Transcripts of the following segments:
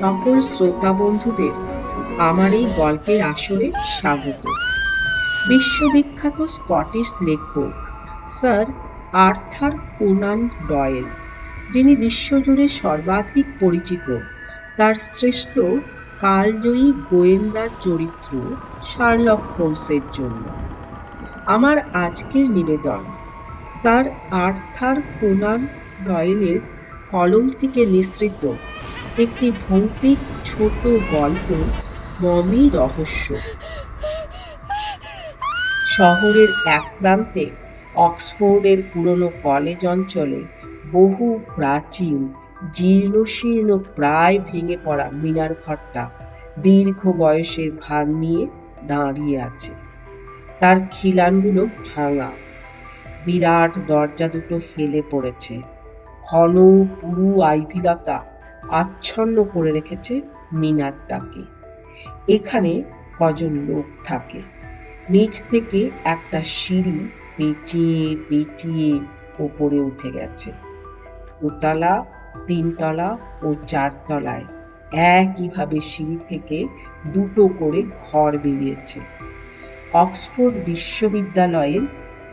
সকল শ্রোতা বন্ধুদের আমার এই গল্পের আসরে স্বাগত। বিশ্ববিখ্যাত স্কটিশ লেখক স্যার আর্থার কোনান ডয়েল, যিনি বিশ্বজুড়ে সর্বাধিক পরিচিত, তার শ্রেষ্ঠ কালজয়ী গোয়েন্দা চরিত্র শার্লক হোমসের জন্য। আমার আজকের নিবেদন, স্যার আর্থার কোনান ডয়েলের কলম থেকে নিঃসৃত একটি ভৌতিক ছোট গল্প মমি রহস্য। শহরের এক প্রান্তে অক্সফোর্ডের পুরনো কলেজ অঞ্চলে বহু প্রাচীন, জীর্ণশীর্ণ, প্রায় ভেঙে পড়া মিনার ঘরটা দীর্ঘ বয়সের ভার নিয়ে দাঁড়িয়ে আছে। তার খিলানগুলো ভাঙা। বিরাট দরজা দুটো হেলে পড়েছে। ঘন পুরু আইভিলতা আচ্ছন্ন করে রেখেছে মিনারটাকে এখানে কজন লোক থাকে। নিচ থেকে একটা সিঁড়ি পেঁচিয়ে পেঁচিয়ে ওপরে উঠে গেছে। দোতলা, তিনতলা ও চারতলায় একইভাবে সিঁড়ি থেকে দুটো করে ঘর বেরিয়েছে। অক্সফোর্ড বিশ্ববিদ্যালয়ের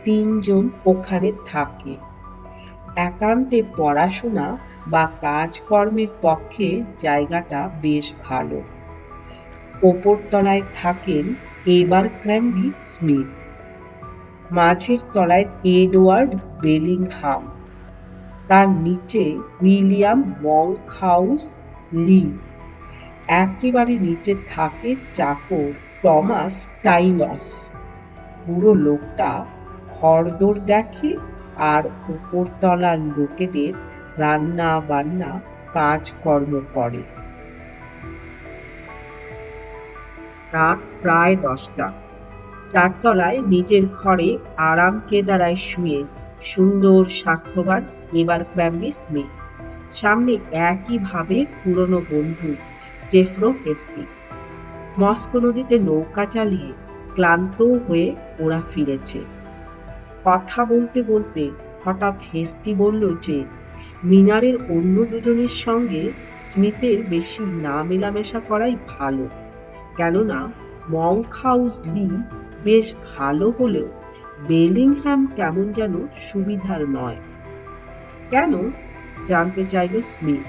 তিনজন ওখানে থাকে। একান্তে পড়াশোনা বা কাজকর্মের পক্ষে জায়গাটা বেশ ভালো। ওপরতলায় থাকেন এবার ক্র্যাম্বি স্মিথ। মাঝের তলায় এডওয়ার্ড বেলিংহাম। তার নিচে উইলিয়াম মংখাউস লি। একেবারে নিচে থাকে চাকর টমাস টাইলস। পুরো লোকটা খড়দোর দেখে আর উপরতলার লোকেদের রান্না বান্না, কাজকর্ম করে। রাত প্রায় দশটা। চারতলায় নিজের ঘরে আরাম কেদারায় শুয়ে সুন্দর, স্বাস্থ্যবান এবার ক্র্যাম্বি স্মিথ সামনে একইভাবে পুরনো বন্ধু, জেফ্রো হেস্টি। মস্কো নদীতে নৌকা চালিয়ে ক্লান্ত হয়ে ওরা ফিরেছে। কথা বলতে বলতে হঠাৎ হেস্টি বলল যে মিনারের অন্য দুজনের সঙ্গে স্মিথের বেশি না মেলামেশা করাই ভালো। কেননা মংখাউস লি বেশ ভালো হলেও বেলিংহ্যাম কেমন যেন সুবিধার নয়। কেন? জানতে চাইল স্মিথ।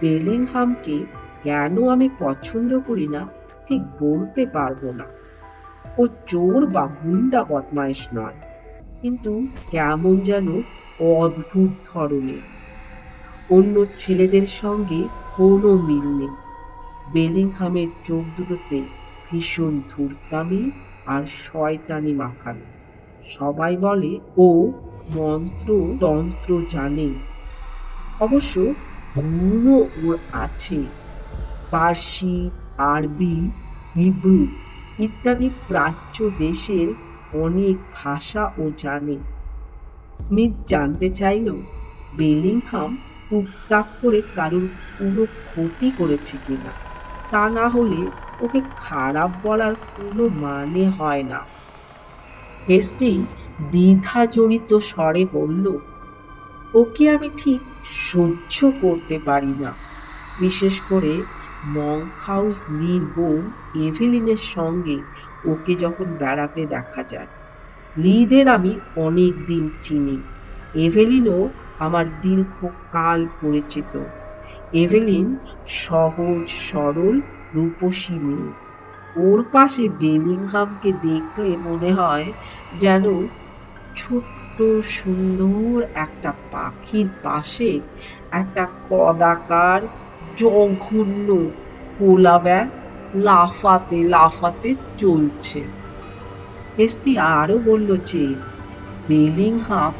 বেলিংহামকে কেন আমি পছন্দ করি না, ঠিক বলতে পারব না। ও চোর বা গুন্ডা বদমাইশ নয়। কিন্তু কেমন যেন অদ্ভুত ধরনের। অন্য ছেলেদের সঙ্গে কোনো মিল নেই। বেলিংহামের চোখ দুটোতে ভীষণ ধূর্তামি আর শয়তানি মাখানো। সবাই বলে, ও মন্ত্র, তন্ত্র জানে। অবশ্য গুণও ওর আছে। পার্সি, আরবি, হিব্রু ইত্যাদি প্রাচ্য দেশের অনেক ভাষা ও জানে। স্মিথ জানতে চাইল বেলিংহাম টুকটাক করে কারোর কোনো ক্ষতি করেছে কিনা, তা না হলে ওকে খারাপ বলার কোনো মানে হয় না। হেস্টি দ্বিধা জড়িত স্বরে বলল, ওকে আমি ঠিক সহ্য করতে পারি না। বিশেষ করে মংখাউস লির বোন এভেলিনের সঙ্গে ওকে যখন বেড়াতে দেখা যায় লিদের আমি অনেক দিন চিনি। এভেলিনও আমার দীর্ঘকাল পরিচিত। এভেলিন সহজ, সরল, রূপসী মেয়ে। ওর পাশে বেলিংহামকে দেখলে মনে হয় যেন ছোট্ট, সুন্দর একটা পাখির পাশে একটা কদাকার, জঘন্য কোলা ব্যাগ লাফাতে লাফাতে চলছে। এসটি আরও বলল যে, বেলিংহাম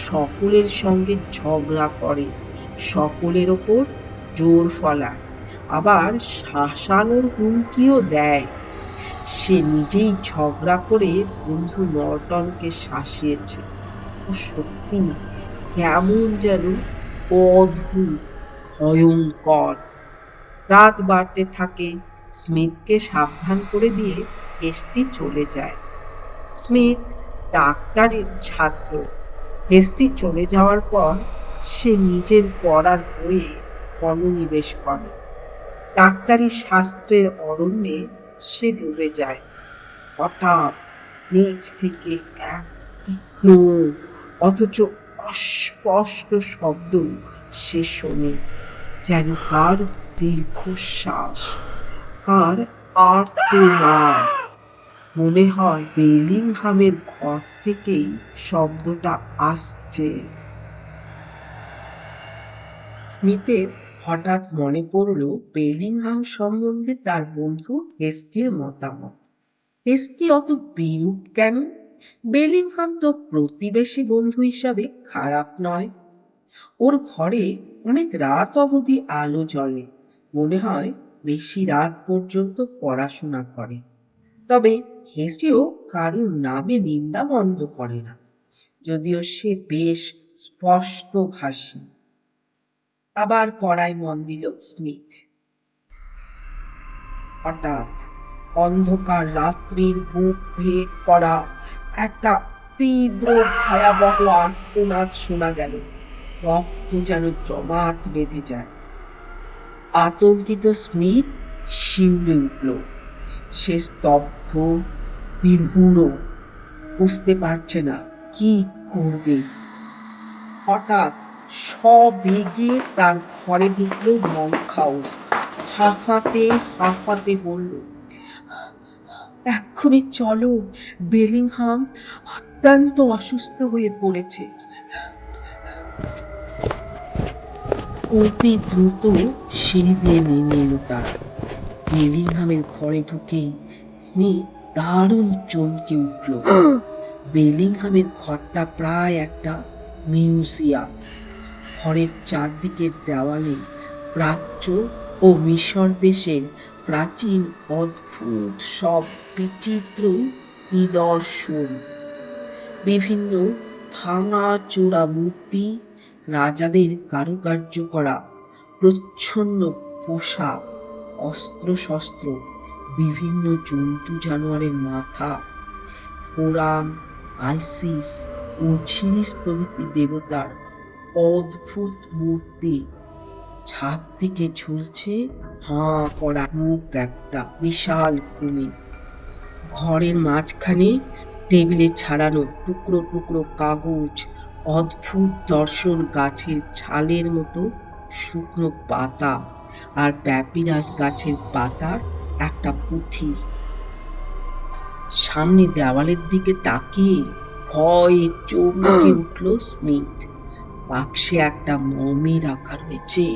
সকলের সঙ্গে ঝগড়া করে, সকলের ওপর জোর ফলায়, আবার শাসানোর হুমকিও দেয়। সে নিজেই ঝগড়া করে বন্ধু নর্টনকে শাসিয়েছে। ও সত্যি কেমন যেন অদ্ভুত, ভয়ঙ্কর। রাত বাড়তে থাকে, স্মিথকে সাবধান করে দিয়ে হেস্টি চলে যায়। স্মিথ, ডাক্তারের ছাত্র। হেস্টি চলে যাওয়ার পর সে নিজের পড়ার বইয়ে মনোনিবেশ করে। ডাক্তারি শাস্ত্রের অরণ্যে সে ডুবে যায়। হঠাৎ নিচ থেকে এক তীক্ষ্ণ, অথচ অস্পষ্ট শব্দ সে শোনে, যেন কার দীর্ঘশ্বাস আর আর্তনাদ। মনে হয় বেলিংহামের ঘর থেকেই শব্দটা আসছে। স্মিথের হঠাৎ মনে পড়ল বেলিংহাম সম্বন্ধে তার বন্ধু হেস্টির মতামত। হেস্টি অত বিরূপ কেন? বেলিংহাম তো প্রতিবেশী বন্ধু হিসাবে খারাপ নয়। ওর ঘরে অনেক রাত অবধি আলো জ্বলে, মনে হয় বেশি রাত পর্যন্ত পড়াশোনা করে। তবে হেসেও কারুর নামে নিন্দা বন্ধ করে না। যদিও সে বেশ স্পষ্ট ভাষী। আবার পড়ায় মন দিল স্মিথ। হঠাৎ অন্ধকার রাত্রির বুক ভেদ করা একটা তীব্র ভয়াবহ আর্তনাদ শোনা গেল। রক্ত যেন জমাট বেঁধে যায়। আতঙ্কিত স্মিথ শিউরে উঠল। সে স্তব্ধ বিমূঢ় বুঝতে পারছে না কি করবে। হঠাৎ সবেগে তার ঘরে ঢুকলো মঙ্কহাউস হাঁফাতে হাঁফাতে বলল, এক্ষুনি চলো, বেলিংহাম অত্যন্ত অসুস্থ হয়ে পড়েছে। অতি দ্রুত সিঁড়ি দিয়ে নেমে এলো তার। বেলিংহামের ঘরে ঢুকেই স্মিথ দারুণ চমকে উঠল। বেলিংহামের ঘরটা প্রায় একটা মিউজিয়াম। ঘরের চারদিকের দেওয়ালে প্রাচ্য ও মিশর দেশের প্রাচীন অদ্ভুত সব বিচিত্র নিদর্শন। বিভিন্ন ভাঙা চূড়া মূর্তি, রাজাদের কারুকার্য করা, প্রচ্ছন্ন পোশাক অস্ত্র শস্ত্র বিভিন্ন জন্তু জানোয়ারের মাথা কোরাম আইসিস ও ছিরিস প্রভৃতি দেবতার অদ্ভুত মূর্তি। ছাদ থেকে ঝুলছে হাঁ করা মুখ একটা বিশাল কুমির। ঘরের মাঝখানে টেবিলে ছাড়ানো টুকরো টুকরো কাগজ, অদ্ভুত দর্শন গাছের ছালের মতো শুকনো পাতা। আর প্যাপিরাস গাছের পাতার একটা পুঁথি। সামনে দেওয়ালের দিকে তাকিয়ে ভয়ে চমকে উঠল স্মিথ। বাক্সে একটা মমি রাখা রয়েছে।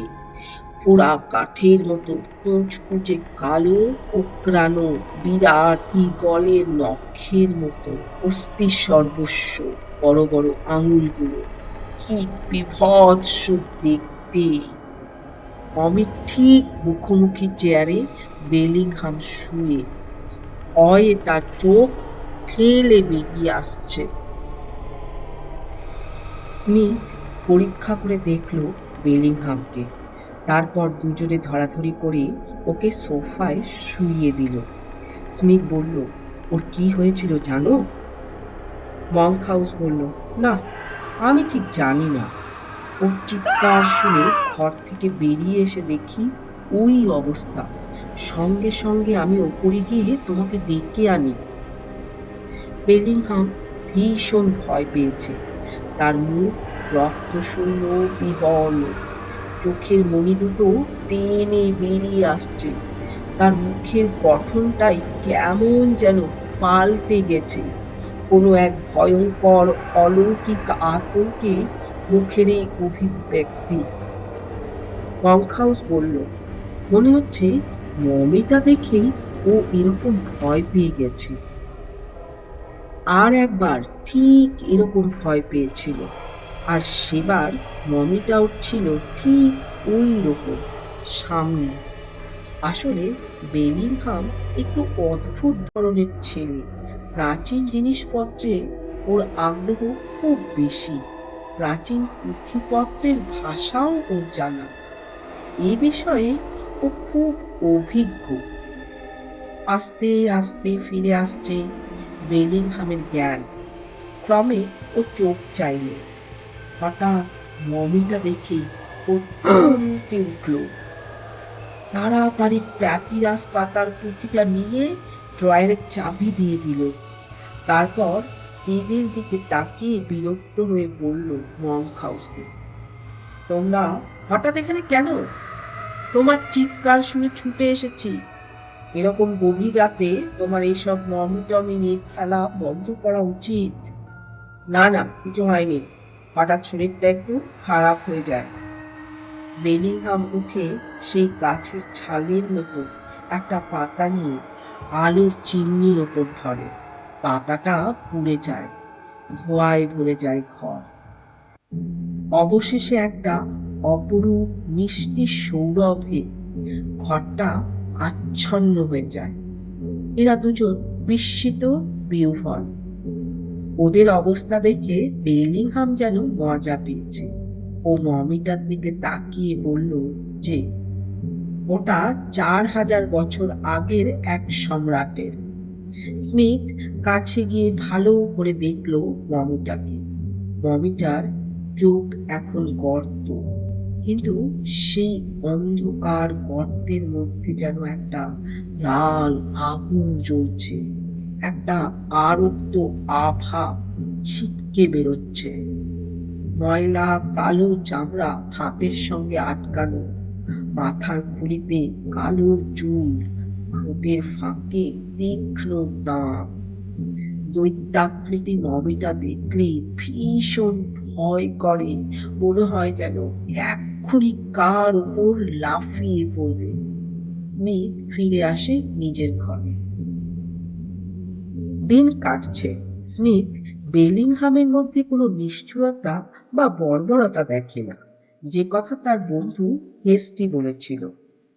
পোড়া কাঠের মতো কুচকুচে কালো কোকড়ানো বিরাট গলের নখের মতো অস্থি সর্বস্ব বড় বড় আঙুলগুলো। কি বিভৎস দেখতে। অমিত ঠিক মুখোমুখি চেয়ারে বেলিংহাম শুয়ে। ভয়ে তার চোখ ঠেলে বেরিয়ে আসছে। স্মিথ পরীক্ষা করে দেখল বেলিংহামকে তারপর দুজনে ধরাধরি করে ওকে সোফায় শুইয়ে দিল। স্মিথ বলল, ওর কি হয়েছিল জানো? মঙ্ক হাউস বলল, না, আমি ঠিক জানি না। ওর চিৎকার শুনে ঘর থেকে বেরিয়ে এসে দেখি ওই অবস্থা। সঙ্গে সঙ্গে আমি ওপরে গিয়ে তোমাকে ডেকে আনি। বেলিংহাম ভীষণ ভয় পেয়েছে। তার মুখ রক্তশূন্য, বিবর্ণ। চোখের মণি দুটো টেনে বেরিয়ে আসছে। তার মুখের গঠনটাই কেমন যেন পাল্টে গেছে। কোনো এক ভয়ঙ্কর অলৌকিক আতঙ্কে মুখের এই অভিব্যক্তি হাউস বলল, মনে হচ্ছে মমিটা দেখেই ও এরকম ভয় পেয়ে গেছে। আর একবার ঠিক এরকম ভয় পেয়েছিল। আর সেবার মমিটাও ছিল ঠিক ওই রকম, সামনে। আসলে বেলিংহাম একটু অদ্ভুত ধরনের ছেলে। প্রাচীন জিনিসপত্রে ওর আগ্রহ খুব বেশি। প্রাচীন পুঁথিপত্রের ভাষাও ওর জানা। এ বিষয়ে ও খুব অভিজ্ঞ। আস্তে আস্তে ফিরে আসছে বেলিংহামের জ্ঞান। ক্রমে ও চোখ চাইল। হঠাৎ মমিটা দেখে চমকে উঠল। তাড়াতাড়ি প্যাপিরাস পাতার পুঁথিটা নিয়ে ড্রয়ারের চাবি দিয়ে দিল। তারপর এদের দিকে তাকিয়ে বিরক্ত হয়ে বলল মঙ্ক হাউসকে তোমরা হঠাৎ এখানে কেন? তোমার চিৎকার শুনে ছুটে এসেছি। এরকম গভীর রাতে তোমার এইসব মমি টমি নিয়ে খেলা বন্ধ করা উচিত। না না, কিছু হয়নি। হঠাৎ শরীরটা একটু খারাপ হয়ে যায়। বেলিংহাম উঠে সেই গাছের ছালের মতো একটা পাতা নিয়ে আলোর চিমনির ওপর ধরে। পাতাটা পুড়ে যায়, ধোঁয়ায় ভরে যায় ঘর। অবশেষে একটা অপরূপ মিষ্টি সৌরভে ঘরটা আচ্ছন্ন হয়ে যায়। এরা দুজন বিস্মিত বিহ্বল। ওদের অবস্থা দেখে বেলিংহাম যেন মজা পেয়েছে। ও মমিটার দিকে তাকিয়ে বলল যে, ওটা চার হাজার বছর আগের এক সম্রাটের। স্মিথ কাছে গিয়ে ভালো করে দেখল মমিটাকে মমিটার চোখ এখন গর্ত, কিন্তু সেই অন্ধকার গর্তের মধ্যে যেন একটা লাল আগুন জ্বলছে, একটা আরক্ত আভা ছিটকে বেরোচ্ছে। ময়লা কালো চামড়া হাতের সঙ্গে আটকানো, মাথার খুলিতে কালো চুল, ঠোঁটের ফাঁকে তীক্ষ্ণ দাঁত দৈত্যাকৃতি মমিটা দেখলে ভীষণ ভয় করে। মনে হয় যেন এক্ষুনি কার উপর লাফিয়ে পড়বে। স্মিথ ফিরে আসে নিজের ঘরে। দিন কাটছে। স্মিথ বেলিংহামের মধ্যে কোনো নিষ্ঠুরতা বা বর্বরতা দেখে না। যে কথা তার বন্ধু হেস্টি বলেছিল।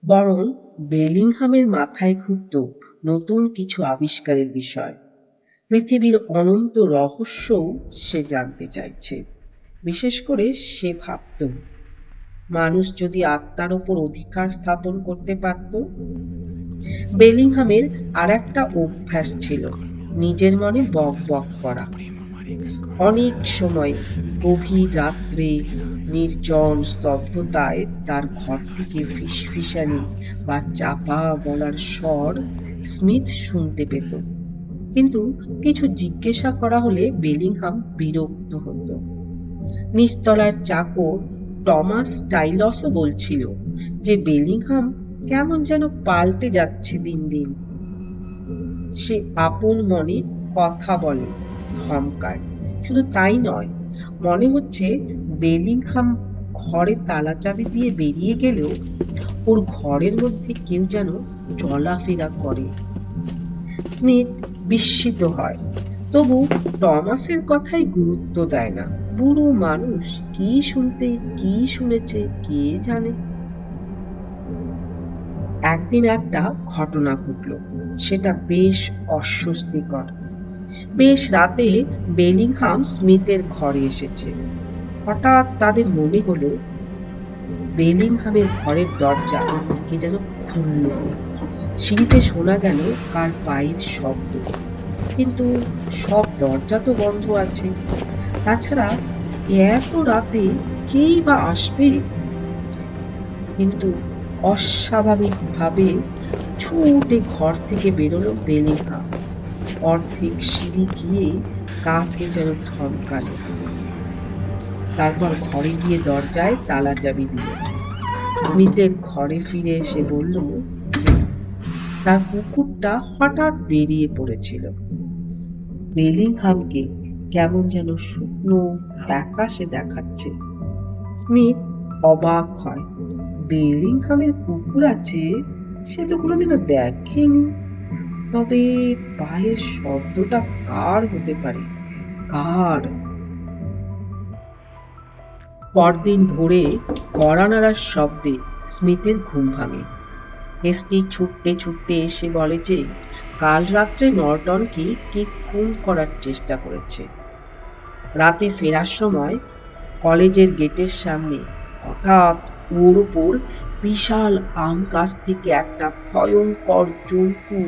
বরং বেলিংহামের মাথায় ঘুরত নতুন কিছু আবিষ্কারের বিষয়। পৃথিবীর অনন্ত রহস্যও সে জানতে চাইছে, বিশেষ করে সে ভাবত। মানুষ যদি আত্মার ওপর অধিকার স্থাপন করতে পারত, বেলিংহামের আর একটা অভ্যাস ছিল, নিজের মনে বক বক করা। অনেক সময় গভীর রাত্রে নির্জন স্তব্ধতায় তার ঘর থেকে ফিসফিসানি বা চাপা গলার স্বর স্মিথ শুনতে পেত। কিন্তু কিছু জিজ্ঞাসা করা হলে বেলিংহাম বিরক্ত হতো। নিচতলার চাকর টমাস টাইলসও বলছিল যে বেলিংহাম কেমন যেন পাল্টে যাচ্ছে দিন দিন। সে আপন মনে কথা বলে ধমকায়। শুধু তাই নয়, মনে হচ্ছে বেলিংহাম ঘরে তালা চাবি দিয়ে বেরিয়ে গেলেও ওর ঘরের মধ্যে কেউ যেন চলাফেরা করে। স্মিথ বিস্মিত হয়। তবু টমাসের কথাই গুরুত্ব দেয় না। বুড়ো মানুষ কি শুনতে, কি শুনেছে, কে জানে? একদিন একটা ঘটনা ঘটলো। সেটা বেশ অস্বস্তিকর। বেশ রাতে বেলিংহাম স্মিথের ঘরে এসেছে। হঠাৎ তাদের মনে হলো, বেলিংহামের ঘরের দরজা কে যেন খুলল। সিঁড়িতে শোনা গেল কার পায়ের শব্দ। কিন্তু সব দরজা তো বন্ধ আছে। তাছাড়া এত রাতে কেই বা আসবে? কিন্তু অস্বাভাবিকভাবে ছুটে ঘর থেকে বেরোলো বেলিংহাম অর্ধেক সিঁড়ি গিয়ে কাজকে যেন ধমকাল। তারপর ঘরে গিয়ে দরজায় তালা চাবি দিল। স্মিথের ঘরে ফিরে এসে বলল তার কুকুরটা হঠাৎ বেরিয়ে পড়েছিল। বেলিংহামকে কেমন যেন শুকনো ফ্যাকাশে দেখাচ্ছে। স্মিথ অবাক হয়। বেলিংহামের কুকুর আছে, সে তো কোনোদিনও দেখেনি। তবে পায়ের শব্দটা কার হতে পারে? কার? পরদিন ভোরে কড়া নাড়ার শব্দে স্মিথের ঘুম ভাঙে। এসটি ছুটতে ছুটতে এসে বলে যে, কাল রাত্রে নর্টনকে কে খুন করার চেষ্টা করেছে। রাতে ফেরার সময় কলেজের গেটের সামনে হঠাৎ ওর উপর বিশাল আম গাছ থেকে একটা ভয়ঙ্কর জন্তু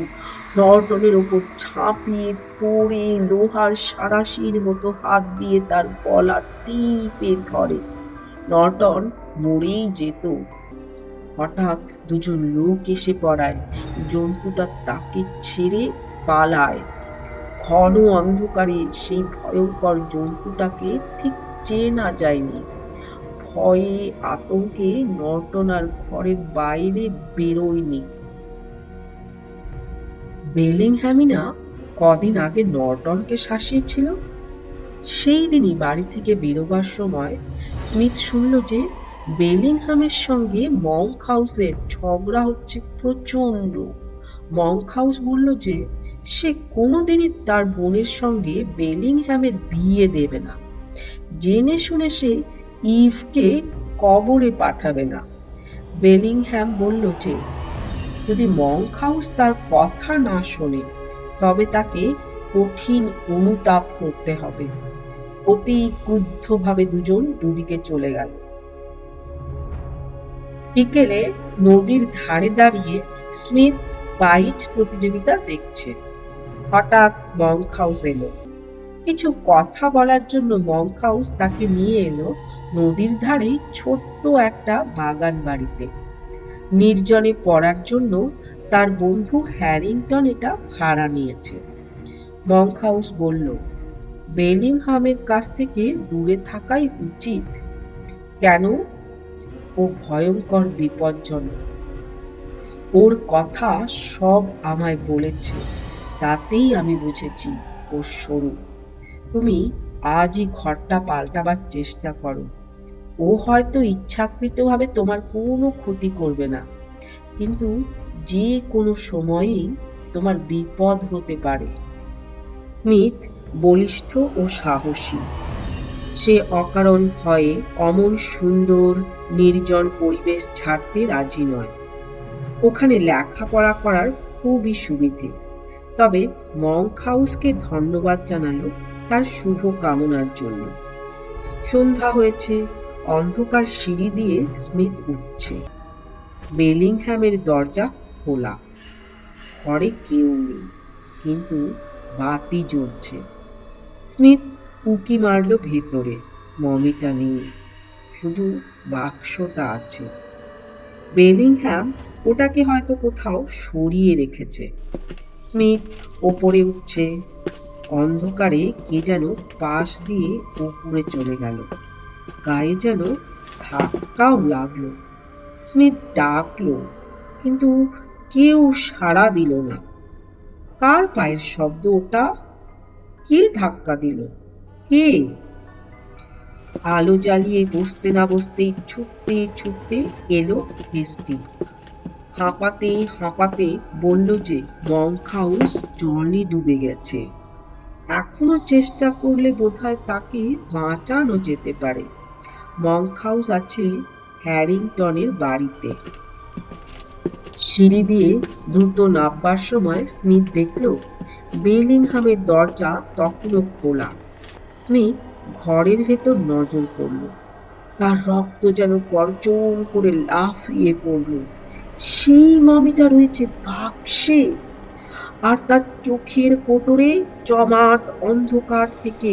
নর্টনের ওপর ঝাঁপিয়ে পড়ে লোহার সারাশির মতো হাত দিয়ে তার গলা টিপে ধরে। নর্টন মরেই যেত। হঠাৎ দুজন লোক এসে পড়ায়। জন্তুটা তাকে ছেড়ে পালায়। ঘন অন্ধকারে সেই ভয়ঙ্কর জন্তুটাকে ঠিক চেনা যায়নি। ভয়ে আতঙ্কে নর্টন আর ঘরের বাইরে বেরোয়নি। বেলিংহ্যামিনা কদিন আগে নর্টনকে শাসিয়েছিল। সেই দিনই বাড়ি থেকে বেরোবার সময় স্মিথ শুনল যে বেলিংহামের সঙ্গে মঙ্ক হাউসের ঝগড়া হচ্ছে প্রচণ্ড মঙ্ক হাউস বলল যে, সে কোনোদিনই তার বোনের সঙ্গে বেলিংহ্যামের বিয়ে দেবে না। জেনে শুনে সে ইভকে কবরে পাঠাবে না। বেলিংহ্যাম বলল যে, যদি মঙ্ক হাউস তার কথা না শোনে, তবে তাকে কঠিন অনুতাপ করতে হবে। অতি ক্রুদ্ধভাবে দুজন দুদিকে চলে গেল। বিকেলে নদীর ধারে দাঁড়িয়ে স্মিথ বাইচ প্রতিযোগিতা দেখছে। হঠাৎ মঙ্ক হাউস এলো। কিছু কথা বলার জন্য মঙ্ক হাউস তাকে নিয়ে এলো নদীর ধারে ছোট্ট একটা বাগান বাড়িতে। নির্জনে পড়ার জন্য তার বন্ধু হ্যারিংটন এটা ভাড়া নিয়েছে। মঙ্ক হাউস বলল, বেলিংহামের কাছ থেকে দূরে থাকাই উচিত। কেন? ও ভয়ঙ্কর বিপজ্জনক। ওর কথা সব আমায় বলেছে তাতেই আমি বুঝেছি ওর সরু তুমি আজই ঘরটা পাল্টাবার চেষ্টা করো। ও হয়তো ইচ্ছাকৃতভাবে তোমার কোনো ক্ষতি করবে না, কিন্তু যে কোনো সময়েই তোমার বিপদ হতে পারে। স্মিথ বলিষ্ঠ ও সাহসী। সে অকারণ ভয়ে অমন সুন্দর নির্জন পরিবেশ ছাড়তে রাজি নয়। ওখানে লেখাপড়া করার খুবই সুবিধে। তবে মঙ্ক হাউসকে ধন্যবাদ জানালো তার শুভ কামনার জন্য। সন্ধ্যা হয়েছে, অন্ধকার সিঁড়ি দিয়ে স্মিথ উঠছে। বেলিংহ্যামের দরজা খোলা। ঘরে কেউ নেই, কিন্তু বাতি জ্বলছে। স্মিথ উকি মারল ভেতরে। মমিটা নেই, শুধু বাক্সটা আছে। বেলিংহ্যাম ওটাকে হয়তো কোথাও সরিয়ে রেখেছে। স্মিথ ওপরে উঠছে, অন্ধকারে কে যেন পাশ দিয়ে উপরে চলে গেল। গায়ে যেন ধাক্কাও লাগল। স্মিথ ডাকলো, কিন্তু কেউ সাড়া দিল না। কার পায়ের শব্দ ওটা? কে ধাক্কা দিল? কে আলো জ্বালিয়ে বসতে না বসতেই ছুটতে ছুটতে এলো হেস্টি হাঁপাতে হাঁপাতে বলল যে মঙ্ক হাউস জলে ডুবে গেছে। এখনও চেষ্টা করলে বোধহয় তাকে বাঁচানো যেতে পারে। মঙ্ক হাউস আছে হ্যারিংটনের বাড়িতে। সিঁড়ি দিয়ে দ্রুত নামবার সময় স্মিথ দেখল বেলিংহামের দরজা তখনও খোলা। স্মিথ ঘরের ভেতর নজর পড়ল। তার রক্ত যেন গর্জন করে লাফিয়ে পড়ল। সেই মমিটা রয়েছে বাক্সে আর তার চোখের কোটরে জমাট অন্ধকার থেকে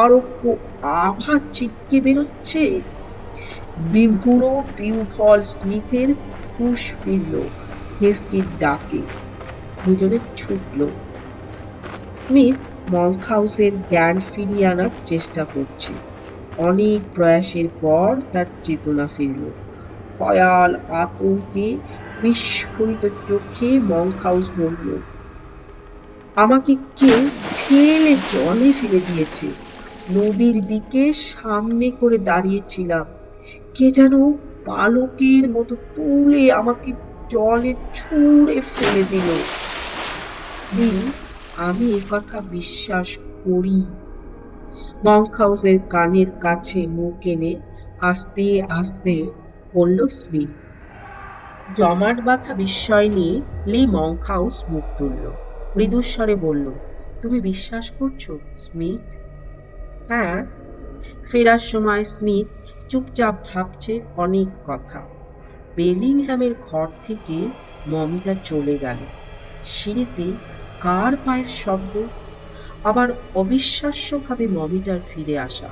আরক্ত আভা ছিটকে বেরোচ্ছে। বিভুড়ো বিউফল স্মিথের হুশ ফিরল হেস্টির ডাকে। দুজনে ছুটল। স্মিথ মঙ্ক হাউসের জ্ঞান ফিরিয়ে আনার চেষ্টা করছে। অনেক প্রয়াসের পর তার চেতনা ফিরল। ভয়াল আতঙ্কে বিস্ফোরিত চোখে মঙ্ক হাউস বলল, আমাকে কেউ ফেলে জলে ফেলে দিয়েছে? নদীর দিকে সামনে করে দাঁড়িয়েছিলাম। কে যেন বালকের মতো তুলে আমাকে জলে ছুঁড়ে ফেলে দিল। আমি কথা বিশ্বাস করি। মঙ্ক হাউসের কানের কাছে মুখ এনে আস্তে আস্তে বলল স্মিথ, জমাট বাঁধা বিস্ময় নিয়ে লি মঙ্ক হাউস মুখ তুলল। মৃদুস্বরে বলল, তুমি বিশ্বাস করছ স্মিথ? হ্যাঁ। ফেরার সময় স্মিথ চুপচাপ ভাবছে অনেক কথা। বেলিংহ্যামের ঘর থেকে মমিতা চলে গেল। সিঁড়িতে কার পায়ের শব্দ? আবার অবিশ্বাস্যভাবে মমিটার ফিরে আসা।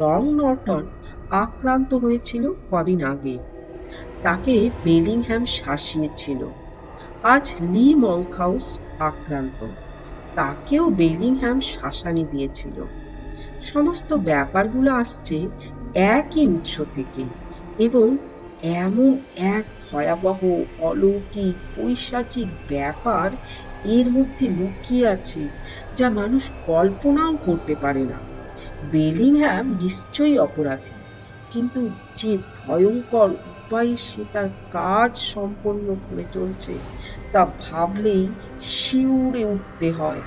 রং নর্টন আক্রান্ত হয়েছিল কদিন আগে। তাকে বেলিংহ্যাম শাসিয়েছিল। আজ লি মংখাউস আক্রান্ত। তাকেও বেলিংহ্যাম শাসানি দিয়েছিল। সমস্ত ব্যাপারগুলো আসছে একই উৎস থেকে এবং এমন এক ভয়াবহ অলৌকিক পৈশাচিক ব্যাপার এর মধ্যে লুকিয়ে আছে যা মানুষ কল্পনাও করতে পারে না। বেলিংহ্যাম নিশ্চয়ই অপরাধী, কিন্তু যে ভয়ঙ্কর উপায়ে সে তার কাজ সম্পন্ন করে চলছে তা ভাবলেই শিউরে উঠতে হয়।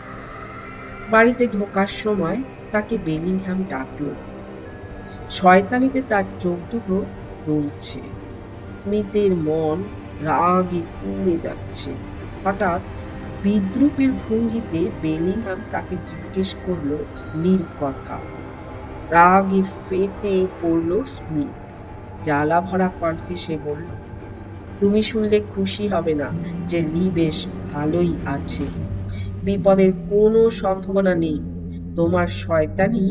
বাড়িতে ঢোকার সময় তাকে বেলিংহ্যাম ডাকল। শয়তানিতে তার চোখ দুটো জ্বলছে স্মিথের মন রাগে পুড়ে যাচ্ছে। হঠাৎ বিদ্রুপের ভঙ্গিতে বেলিংহাম তাকে জিজ্ঞেস করল লির কথা রাগে ফেটে পড়ল স্মিথ। জ্বালা ভরা কণ্ঠে সে বলল, তুমি শুনলে খুশি হবে না যে লি বেশ ভালোই আছে। বিপদের কোনো সম্ভাবনা নেই। তোমার শয়তানি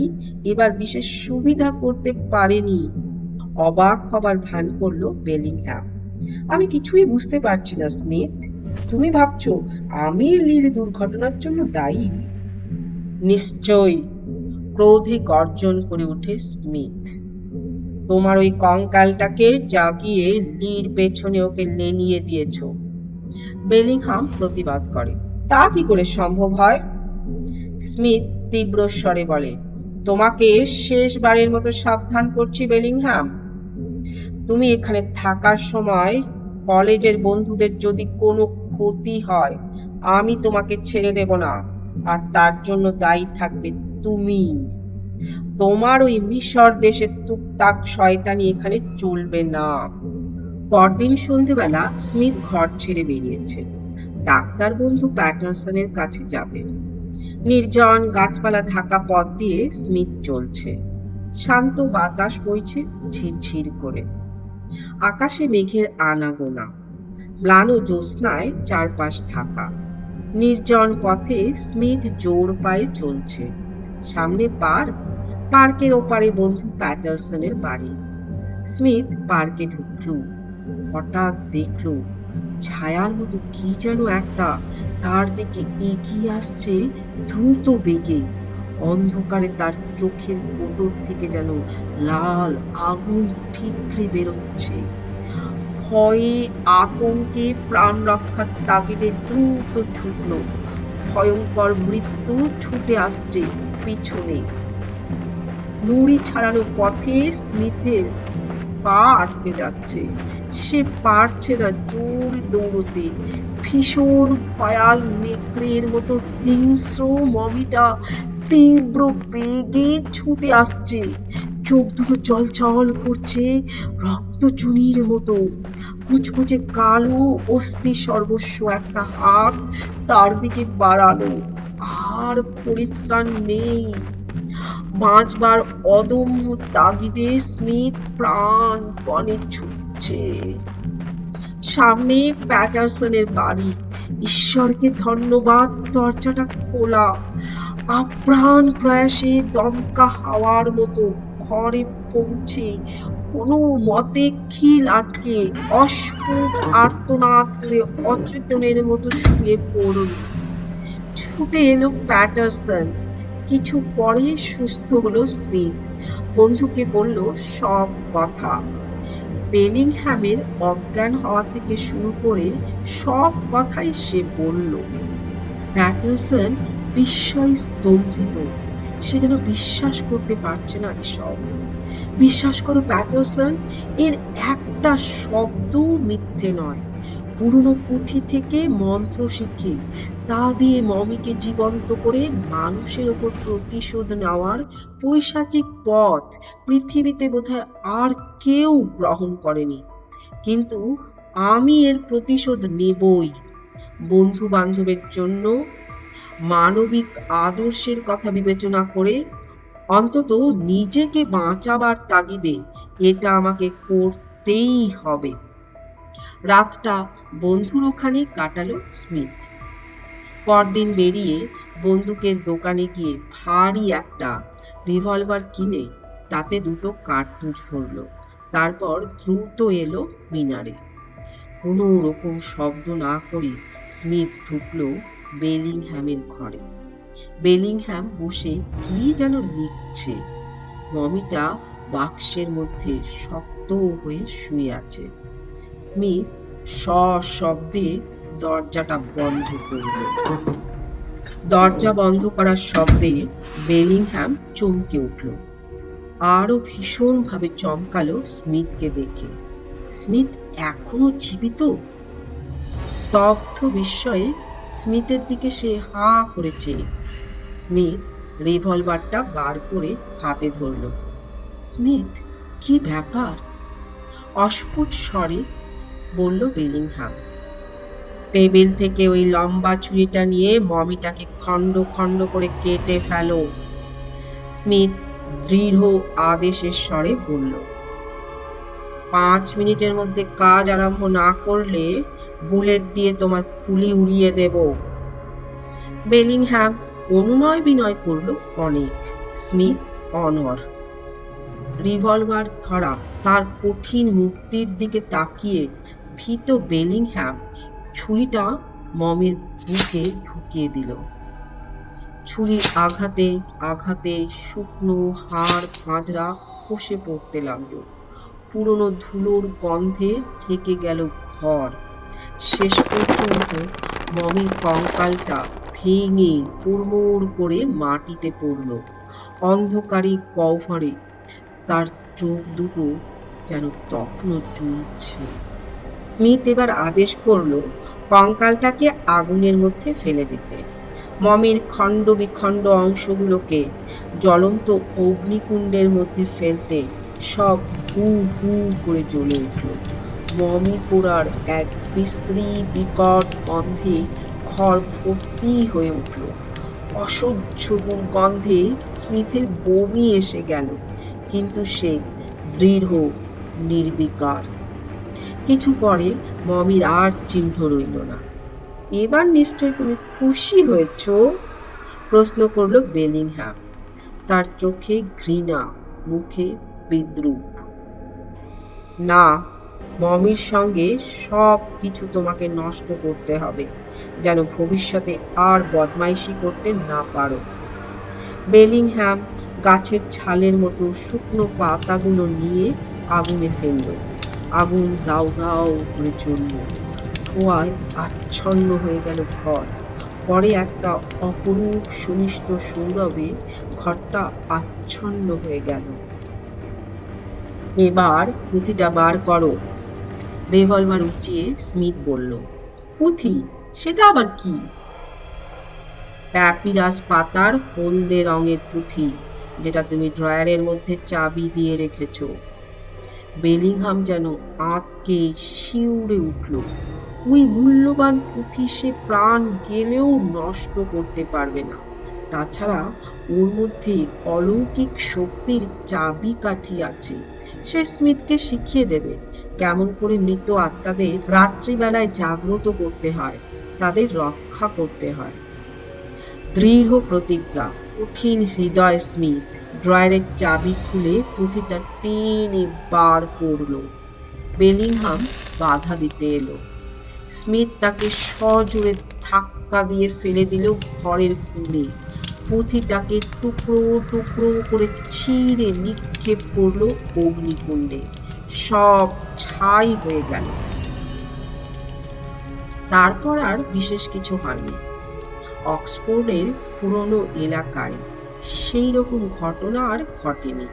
এবার বিশেষ সুবিধা করতে পারেনি। অবাক হবার ভান করল বেলিংহ্যাম আমি কিছুই বুঝতে পারছি না, স্মিথ। তুমি ভাবছ আমি লির দুর্ঘটনার জন্য দায়ী? নিশ্চয়ই। ক্রোধে গর্জন করে ওঠে স্মিথ। তোমার ওই কঙ্কালটাকে জাগিয়ে লির পেছনে ওকে লেলিয়ে দিয়েছ। বেলিংহাম প্রতিবাদ করে। তা কি করে সম্ভব হয়? স্মিথ তীব্র স্বরে বলে, তোমাকে শেষবারের মতো সাবধান করছি বেলিংহাম। তুমি এখানে থাকার সময় কলেজের বন্ধুদের যদি কোনো ক্ষতি হয়। আমি তোমাকে ছেড়ে দেব না, আর তার জন্য দায়ী থাকবে তুমি। তোমার ওই মিশর দেশের টুকটাক শয়তানি এখানে চলবে না। পরদিন সন্ধেবেলা স্মিথ ঘর ছেড়ে বেরিয়েছে। ডাক্তার বন্ধু প্যাটারসনের কাছে যাবে। নির্জন গাছপালা ঢাকা পথ দিয়ে স্মিথ চলছে। শান্ত বাতাস বইছে ঝিরঝির করে। আকাশে মেঘের আনাগোনা। ম্লানো জ্যোৎস্নায় চারপাশ ঢাকা। নির্জন পথে স্মিথ জোর পায়ে চলছে। সামনে পার্ক, পার্কের ওপারে বন্ধু প্যাটারসনের বাড়ি। স্মিথ পার্কে ঢুকলো, হঠাৎ দেখল, ছায়ার মতো কি যেন একটা, তার দিকে এগিয়ে আসছে দ্রুত বেগে। অন্ধকারে তার চোখের কোটর থেকে যেন লাল আগুন ঠিকরে বেরোচ্ছে। ভয়ে আতঙ্কে প্রাণ রক্ষার তাগিদে দ্রুত ছুটল। ভয়ঙ্কর মৃত্যু ছুটে আসছে পিছনে। নুড়ি ছাড়ানো পথে স্মিথের পা আটকে যাচ্ছে। সে পারছে না জোর দৌড়তে। ভীষণ ভয়াল নেকড়ের মতো হিংস্র মমিটা তীব্র বেগে ছুটে আসছে। চোখ দুটো জল চলচল করছে, রক্ত চুনির মতো। কুচকুচে কালো অস্থি সর্বস্ব একটা হাত তার দিকে বাড়ালো। আর পরিত্রাণ নেই। বাঁচবার অদম্য তাগিদে স্মিথ প্রাণপণে ছুটছে। সামনে প্যাটারসনের বাড়ি। ঈশ্বরকে ধন্যবাদ, দরজাটা খোলা। আপ্রাণ প্রয়াসে দমকা হাওয়ার মতো। ঘরে পৌঁছে কোনো মতে খিল আটকে অস্ফুট আর্তনাদ করে অচেতনের মতো শুয়ে পড়ল। ছুটে এলো প্যাটারসন। কিছু পরে সুস্থ হলো স্মিথ। বন্ধুকে বলল, সব কথা। বেলিংহ্যামের অজ্ঞান হওয়া থেকে শুরু করে সব কথাই সে বলল। প্যাটারসন বিস্ময় স্তম্ভিত। সে যেন বিশ্বাস করতে পারছে না এসব। বিশ্বাস করো প্যাটারসন এর একটা শব্দ মিথ্যে নয়। পুরনো পুঁথি থেকে মন্ত্র শিখে, তা দিয়ে মমিকে জীবন্ত করে মানুষের ওপর প্রতিশোধ নেওয়ার পৈশাচিক পথ পৃথিবীতে বোধহয় আর কেউ গ্রহণ করেনি। কিন্তু আমি এর প্রতিশোধ নেবই। বন্ধু বান্ধবের জন্য মানবিক আদর্শের কথা বিবেচনা করে অন্তত নিজেকে বাঁচাবার তাগিদে এটা আমাকে করতেই হবে। রাতটা বন্ধুর ওখানে কাটালো স্মিথ। পরদিন বেরিয়ে বন্দুকের দোকানে গিয়ে ভারী একটা রিভলভার কিনে তাতে দুটো কার্তুজ ভরল, তারপর দ্রুত এলো মিনারে। কোনো রকম শব্দ না করে স্মিথ ঢুকলো বেলিংহ্যামের ঘরে। বেলিংহ্যাম বসে কি যেন লিখছে। মমিটা বাক্সের মধ্যে শক্ত হয়ে শুয়ে আছে। স্মিথ সশব্দে দরজাটা বন্ধ করল। দরজা বন্ধ করার শব্দে বেলিংহ্যাম চমকে উঠল। আরও ভীষণভাবে চমকালো স্মিথকে দেখে। স্মিথ এখনও জীবিত? স্তব্ধ বিস্ময়ে স্মিথের দিকে সে হা করে চেয়ে। স্মিথ রিভলভারটা বার করে হাতে ধরল। স্মিথ, কি ব্যাপার? অস্ফুট স্বরে বলল বেলিংহাম। টেবিল থেকে ওই লম্বা ছুরিটা নিয়ে মমিটাকে খণ্ড খণ্ড করে কেটে ফেলো। স্মিথ দৃঢ় আদেশের স্বরে বলল, পাঁচ মিনিটের মধ্যে কাজ আরম্ভ না করলে বুলেট দিয়ে তোমার খুলি উড়িয়ে দেব। বেলিংহ্যাম অনুনয় বিনয় করল অনেক স্মিথ অনর। রিভলভার ধরা তার কঠিন মুক্তির দিকে তাকিয়ে ভীত বেলিংহ্যাম ছুরিটা মমের বুকে ঢুকিয়ে দিল। ছুরির আঘাতে আঘাতে শুকনো হাড় পাঁজরা খসে পড়তে লাগল। পুরনো ধুলোর গন্ধে ঢেকে গেল ঘর। শেষ পর্যন্ত মমির কঙ্কালটা ভেঙে হুড়মুড় করে মাটিতে পড়ল। অন্ধকারে কভারে তার চোখ দুটো যেন তখনও জ্বলছে। স্মিথ এবার আদেশ করল কঙ্কালটাকে আগুনের মধ্যে ফেলে দিতে। মমির খণ্ড বিখণ্ড অংশগুলোকে জ্বলন্ত অগ্নিকুণ্ডের মধ্যে ফেলতে সব হু হু করে জ্বলে উঠল। মমি পোড়ার এক বিশ্রী বিকট গন্ধে ঘর ভর্তি হয়ে উঠল। অসহ্য গন্ধে স্মিথের বমি এসে গেল, কিন্তু সে দৃঢ়, নির্বিকার। কিছু পরে মমির আর চিহ্ন রইল না। এবার নিশ্চয় তুমি খুশি হয়েছ? প্রশ্ন করল বেলিংহ্যাম তার চোখে ঘৃণা, মুখে বিদ্রুপ। না মমির সঙ্গে সব কিছু তোমাকে নষ্ট করতে হবে, যেন ভবিষ্যতে আর বদমাইশি করতে না পারো। বেলিংহ্যাম গাছের ছালের মতো শুকনো পাতাগুলো নিয়ে আগুনে ফেলল। আগুন দাও দাও করে চলল ধোঁয়ায় আচ্ছন্ন হয়ে গেল ঘর। পরে একটা অপরূপ সুমিষ্ট সৌরভে ঘরটা আচ্ছন্ন হয়ে গেল। এবার পুঁথিটা বার করো। রেভলভার উঁচিয়ে স্মিথ বলল, পুঁথি, সেটা আবার কি? প্যাপিরাস পাতার হলদে রঙের পুঁথি, যেটা তুমি ড্রয়ারের মধ্যে চাবি দিয়ে রেখেছ। বেলিংহাম যেন আঁতকে শিউরে উঠল। ওই মূল্যবান পুঁথি সে প্রাণ গেলেও নষ্ট করতে পারবে না। তাছাড়া ওর মধ্যে অলৌকিক শক্তির চাবি কাঠি আছে। সে স্মিথকে শিখিয়ে দেবে। কেমন করে মৃত আত্মাদের রাত্রিবেলায় জাগ্রত করতে হয়, তাদের রক্ষা করতে হয়। দৃঢ় প্রতিজ্ঞা, কঠিন হৃদয় স্মিথ ড্রয়ারের চাবি খুলে পুঁথিটা টেনে বার করল। বেলিংহাম বাধা দিতে এলো। স্মিথ তাকে সজোরে ধাক্কা দিয়ে ফেলে দিল ঘরের কোণে। পুঁথিটাকে টুকরো টুকরো করে ছিঁড়ে নিক্ষেপ করল অগ্নিকুণ্ডে। সব ছাই হয়ে গেল। তারপর আর বিশেষ কিছু হয়নি। অক্সফোর্ডের পুরনো এলাকায় সেই রকম ঘটনা আর ঘটেনি।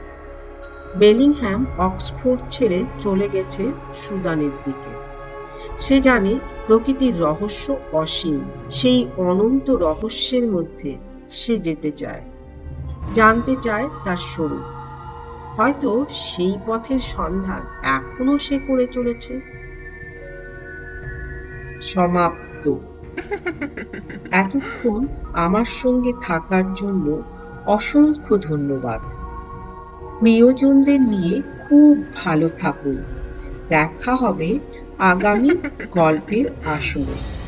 বেলিংহ্যাম অক্সফোর্ড ছেড়ে চলে গেছে সুদানের দিকে। সে জানে প্রকৃতির রহস্য অসীম, সেই অনন্ত রহস্যের মধ্যে সে যেতে চায়, জানতে চায় তার স্বরূপ। হয়তো সেই পথের সন্ধান এখনও সে করে চলেছে। সমাপ্ত। এতক্ষণ আমার সঙ্গে থাকার জন্য অসংখ্য ধন্যবাদ। প্রিয়জনদের নিয়ে খুব ভালো থাকুন। দেখা হবে আগামী গল্পের আসরে।